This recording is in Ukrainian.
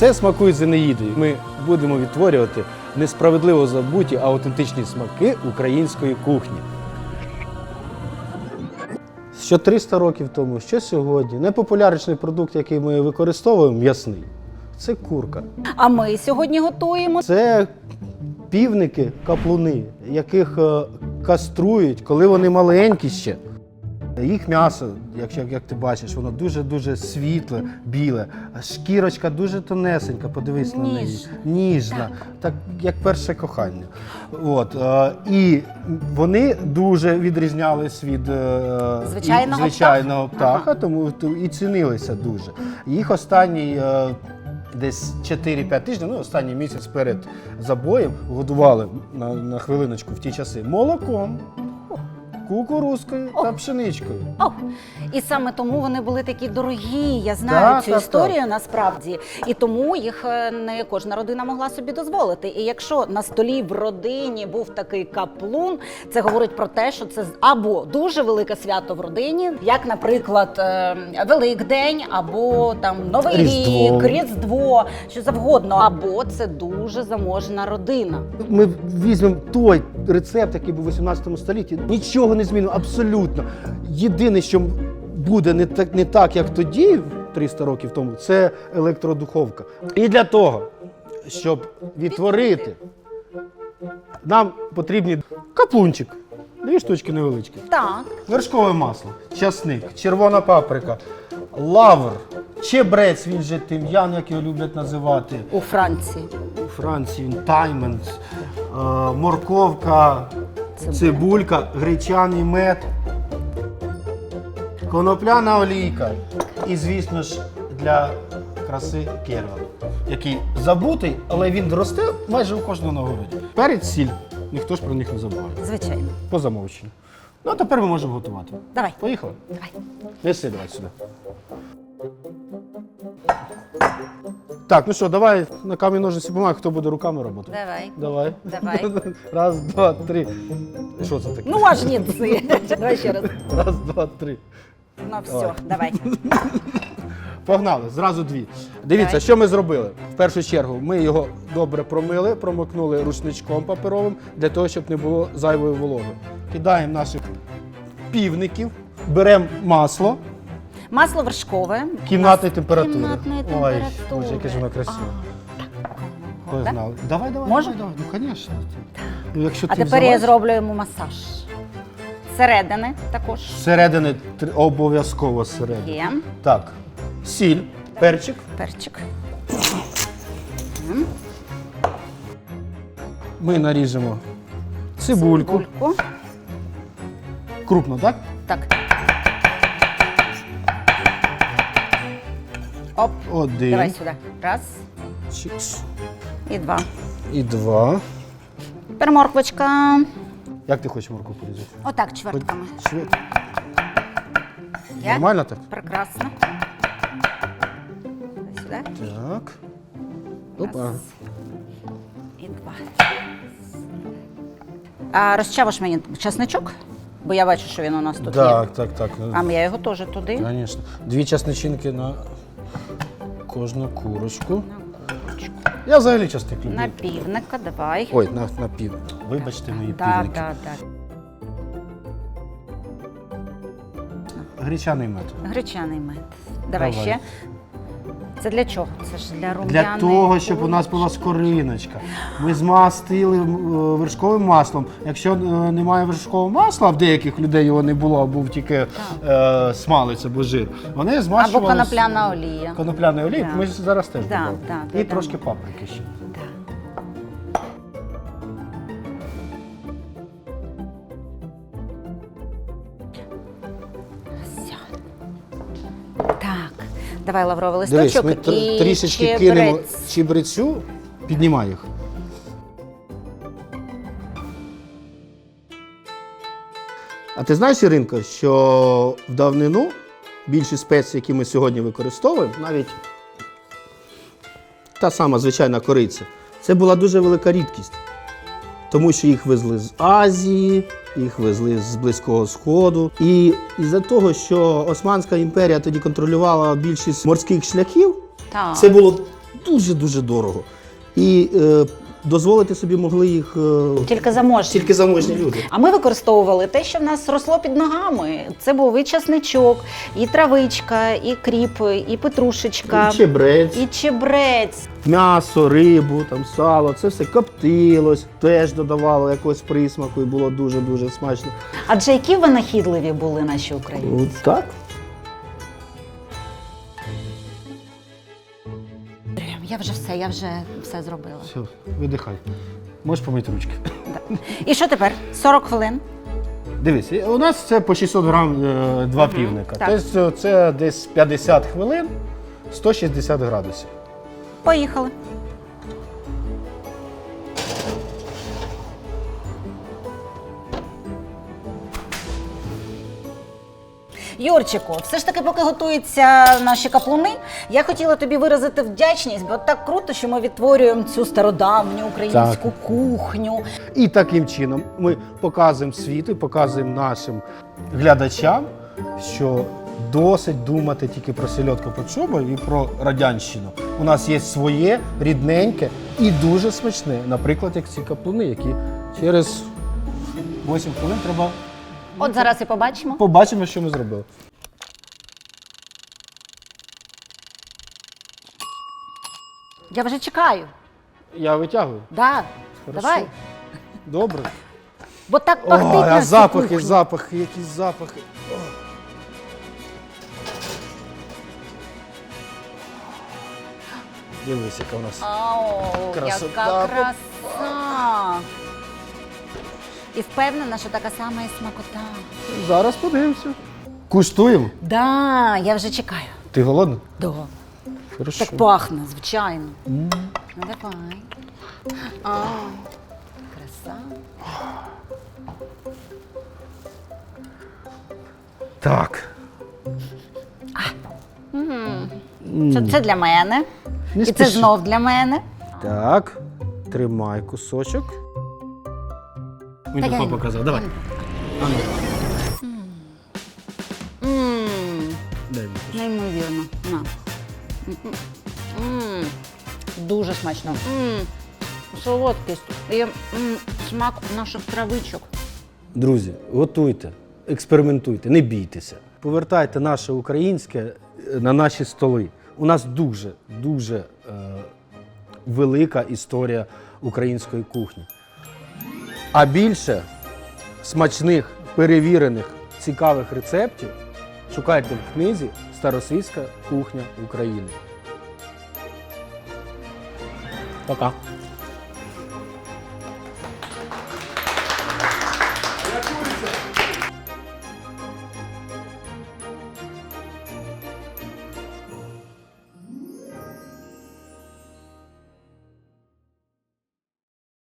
Це смакує Зенеїдою. Ми будемо відтворювати несправедливо забуті, а аутентичні смаки української кухні. Що 300 років тому, що сьогодні, найпопулярніший продукт, який ми використовуємо, м'ясний. Це курка. А ми сьогодні готуємо Це півники, каплуни, яких е, каструють, коли вони маленькі ще. Їх м'ясо, якщо як ти бачиш, воно дуже-дуже світле, біле, а шкірочка дуже тонесенька, подивись на неї. Ніжна. Так. як перше кохання. От, е, і вони дуже відрізнялись від е, Звичайного і- звичайного птаха. тому то і цінилися дуже. Їх останній е, десь 4-5 тижнів, ну останній місяць перед забоєм годували на, на хвилиночку в ті часи молоком, кукурузкою та пшеничкою. О, і саме тому вони були такі дорогі. Я знаю Так, цю так, історію насправді. І тому їх е, не кожна родина могла собі дозволити. І якщо на столі в родині був такий каплун, це говорить про те, що це або дуже велике свято в родині, як, наприклад, е, Великдень, або там Новий Різдво. рік, Різдво, що завгодно, або це дуже заможна родина. Ми візьмемо той рецепт, який був у 18 столітті. Нічого не змінено, абсолютно. Єдине, що буде не так, не так, як тоді, 300 років тому, це електродуховка. І для того, щоб відтворити, нам потрібні каплунчик. Дві штучки невеличкі. Так, Вершкове масло, часник, червона паприка, лавр, чебрець, він же тим'ян, як його люблять називати. у Франції. У Франції він таймент, е, морковка, Цибуля. цибулька, гречаний мед, конопляна олійка. І, звісно ж, для краси керва, який забутий, але він росте майже у кожному на городі. Перець, сіль, ніхто ж про них не забуває. Звичайно. По замовченню. Ну, а тепер ми можемо готувати. Давай, Поїхали? давай. Неси давай сюди. Так, ну що, давай на камінь ножниці бумаги, хто буде руками робити? Давай. Давай. Давай. Раз, два, три. Що це таке? Ну, аж ні, Давай ще раз. Раз, два, три. Ну все, давай. Погнали, зразу дві. Дивіться, Давай. що ми зробили. В першу чергу ми його добре промили, промокнули рушничком паперовим для того, щоб не було зайвої вологи. Кидаємо наших півників, беремо масло Масло вершкове. кімнатної температури. Кімнатної Ой, температури. боже, яке ж воно красиве. А, Хто так? знав? Давай, давай, Можу? давай, давай. Ну, звісно. Ну, якщо А ти тепер я взялась, зроблю йому масаж. Зсередини також Зсередини тр- обов'язково зсередини. є Так, сіль, перчик. перчик. Ми наріжемо цибульку. Бульку. Крупно, так? Так. Оп. Один. Давай сюди. Раз Чикс. і два. І два. Тепер морквочка. Як ти хочеш морку порізати? Отак, чвертками. Є? Нормально так? Прекрасно. Сюди. Так. Опа. Раз. І два. А розчавиш мені часничок? Бо я бачу, що він у нас тут є. Так, так, так. А я його теж туди. Звісно. Дві часничинки на кожну курочку. Я взагалі частик люблю. На півника, давай. Ой, на, на пів. Вибачте, мої Так, півники. так, так. Гречаний мед. Гречаний мед. Давай, Давай. ще. Це для чого? Це ж для Для того, щоб у нас була скориночка. Ми змастили е, вершковим маслом. Якщо е, немає вершкового масла, в деяких людей його не було, а був тільки е, смалець або жир. Вони Або змащували конопляна олія. конопляною олією. Так. Ми зараз теж Так, додамо. так, І додамо. трошки паприки ще. Давай лавровий Дивись, ми і тр- трішечки кинемо чебрець. чебрецю, піднімай їх. А ти знаєш, Іринко, що в давнину більші спеції, які ми сьогодні використовуємо, навіть та сама звичайна кориця, це була дуже велика рідкість. Тому що їх везли з Азії, їх везли з Близького Сходу. І із-за того, що Османська імперія тоді контролювала більшість морських шляхів, Так. це було дуже-дуже дорого. І е, дозволити собі могли їх е, Тільки заможні. тільки заможні люди. А ми використовували те, що в нас росло під ногами. Це був і часничок, і травичка, і кріп, і петрушечка, І чебрець, і чебрець. м'ясо, рибу, там, сало, це все коптилось, теж додавало якогось присмаку і було дуже-дуже смачно. Адже які винахідливі були наші українці. Так. Я вже все, я вже все зробила. Все, видихай. Можеш помити ручки. І що тепер? 40 хвилин. Дивись, у нас це по 600 грам е, два півника. так. Тобто це десь 50 хвилин, 160 градусів. Поїхали. Юрчику, все ж таки, поки готуються наші каплуни, я хотіла тобі виразити вдячність, бо так круто, що ми відтворюємо цю стародавню українську кухню. І таким чином ми показуємо світу, показуємо нашим глядачам, що досить думати тільки про сільотку Почоба і про радянщину. У нас є своє рідненьке і дуже смачне, наприклад, як ці каплуни, які через 8 хвилин треба От зараз і побачимо. побачимо, що ми зробили. Я вже чекаю. Я витягую. Да. Хорошо. Давай. Добре. Бо так пахтить а всю запахи, кухню. запахи, якісь запахи. О. Дивись, яка у нас. Ау, Красота. яка краса! І впевнена, що така сама і смакота. Зараз подивимося. Куштуємо. Да, я вже чекаю. Ти голодна? Да. Хорошо. Так пахне, звичайно. Ну давай. А, краса. Так. Це, це для мене. Не І це спіши. знов для мене. Так. Тримай кусочок. Так, папа показав. Давай. А ну, Мм, дай мені. неймовірно. На. М, Дуже смачно. М, Солодкість і м, смак наших травичок. Друзі, готуйте, експериментуйте, не бійтеся. Повертайте наше українське е, на наші столи. У нас дуже, дуже е, велика історія української кухні. А більше смачних, перевірених, цікавих рецептів шукайте в книзі Старосвітська кухня України. Пока.